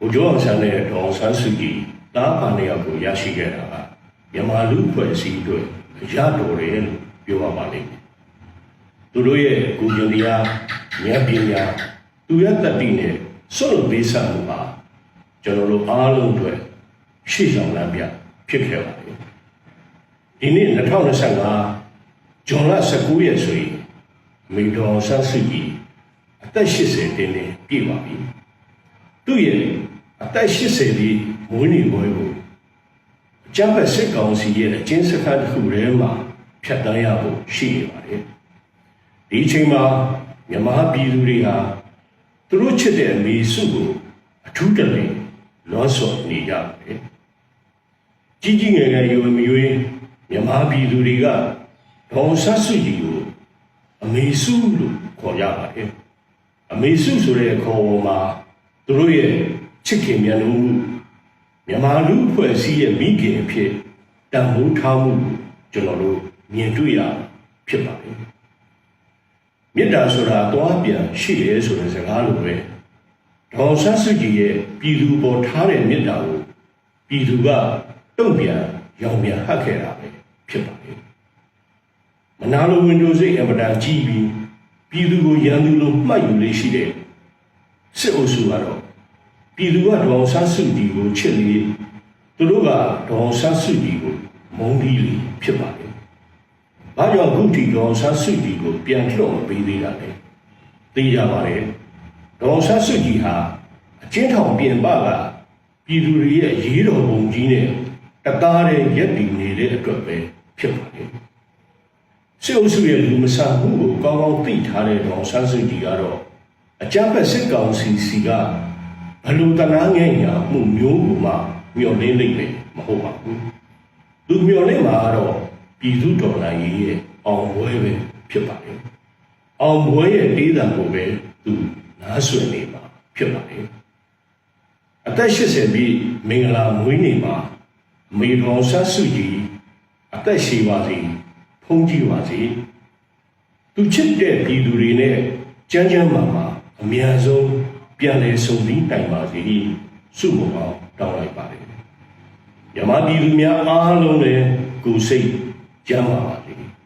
ဘုကျောင်းဆန်းတဲ့ဒေါအောင်ဆန်းစုကြည်တားပါနေရောက်ကိုရရှိခဲ့တာကမြန်မာလူဖွဲ့စည်းအတွက်ရတော်တယ်လို့ပြောရပါလိမ့်မယ်သူတို့ရဲ့ကိုကျင်တရားဉာဏ်ပညာသူရတတိနဲ့စွန့်လွတ်ပေးဆပ်မှုပါကျွန်တော်တို့အားလုံးအတွက်ရှေ့ဆောင်လမ်းပြဖြစ်ခဲ့ပါတယ်ဒီနေ့2025ဇွန်လ19ရက်ဆိုရင်မိတော်ဆန်းစုကြည်အသက်80တင်းနဲ့ပြည့်ပါပြီသူ့ရဲ့ အသက်80ဒီမွေးနေ့ပွဲကိုအကြမ်းဖက်စစ်ကောင်စီရဲ့အကျဉ်းစခန်းတစ်ခုထဲမှာဖြတ်တန်းရဖို့ရှိနေပါတယ်ဒီအချိန်မှာမြန်မာပြည်သူတွေဟာသူတို့ချစ်တဲ့အမေစုကိုအထူးတလဲလွန်ဆော်နေကြတယ်ကြီးကြီးငယ်ငယ်ရွယ်မရွယ်မြန်မာပြည်သူတွေကဒေါန်ဆတ်စုကြည်ကိုအမေစုလို့ခေါ်ကြပါတယ်အမေစုဆိုတဲ့ခေါ်ပေါ်မှာသူတို့ရဲ့ ချစ်ခင်မြတ်လို့မှုမြန်မာလူအဖွဲ့အစည်းရဲ့မိခင်အဖြစ်တန်ဖိုးထားမှုကိုကျွန်တော်တို့မြင်တွေ့ရဖြစ်ပါတယ်မေတ္တာဆိုတာသွားပြန်ရှိတယ်ဆိုတဲ့စကားလိုပဲဒေါန်ဆတ်စုကြည်ရဲ့ပြည်သူပေါ်ထားတဲ့မေတ္တာကိုပြည်သူကတုံ့ပြန်ရောင်ပြန်ဟတ်ခဲ့တာပဲဖြစ်ပါတယ်မနာလိုဝင်တို့စိတ်အမတန်ကြီးပြီးပြည်သူကိုရန်သူလိုမှတ်ယူလေးရှိတဲ့စစ်အုပ်စုကတော့ ပြည်သူကဒေါန်ဆတ်စုကြည်ကိုချစ်လေသူတို့ကဒေါန်ဆတ်စုကြည်ကိုမုန်းပြီးလေဖြစ်ပါတယ်။ဘာကြောင့်အခုထိဒေါန်ဆတ်စုကြည်ကိုပြန်လှော့မပေးသေးတာလဲ။သိကြပါလေ။ဒေါန်ဆတ်စုကြည်ဟာအချင်းထောင်ပြင်ပကပြည်သူတွေရဲ့ရေးတော်ပုံကြီးနဲ့တသားတဲ့ရက်တည်နေတဲ့အတွက်ပဲဖြစ်ပါတယ်။စစ်အုပ်စုရဲ့လူမဆန်မှုကိုကောင်းကောင်းသိထားတဲ့ဒေါန်ဆတ်စုကြည်ကတော့အကြမ်းဖက်စစ်ကောင်စီစီက ဘလူတနာငယ်ညာမှုမျိုးကိုမှမျောလင်းလိုက်မယ်မဟုတ်ပါဘူး။လူမျောလင်းမှာကတော့ပြည်သူတော်လှန်ရေးရဲ့အောင်ပွဲပဲဖြစ်ပါတယ်။အောင်ပွဲရဲ့တေးသံကိုပဲသူနားဆွင့်နေမှာဖြစ်ပါတယ်။အသက်80ပြည့်မင်္ဂလာမွေးနေ့မှာမေတော်ဆတ်စုကြည်အသက်ရှိပါစေဖုံးကြည့်ပါစေ။သူချစ်တဲ့ပြည်သူတွေနဲ့ကြမ်းကြမ်းမာမာအများဆုံး ပြန်လည်ဆုံပြီးတိုင်ပါစေ။ဆုမွန်အောင်တောင်းလိုက်ပါတယ်။မြမပြည်သူများအားလုံးလည်းကိုယ်စိတ်ကြမ်းပါပါစေ။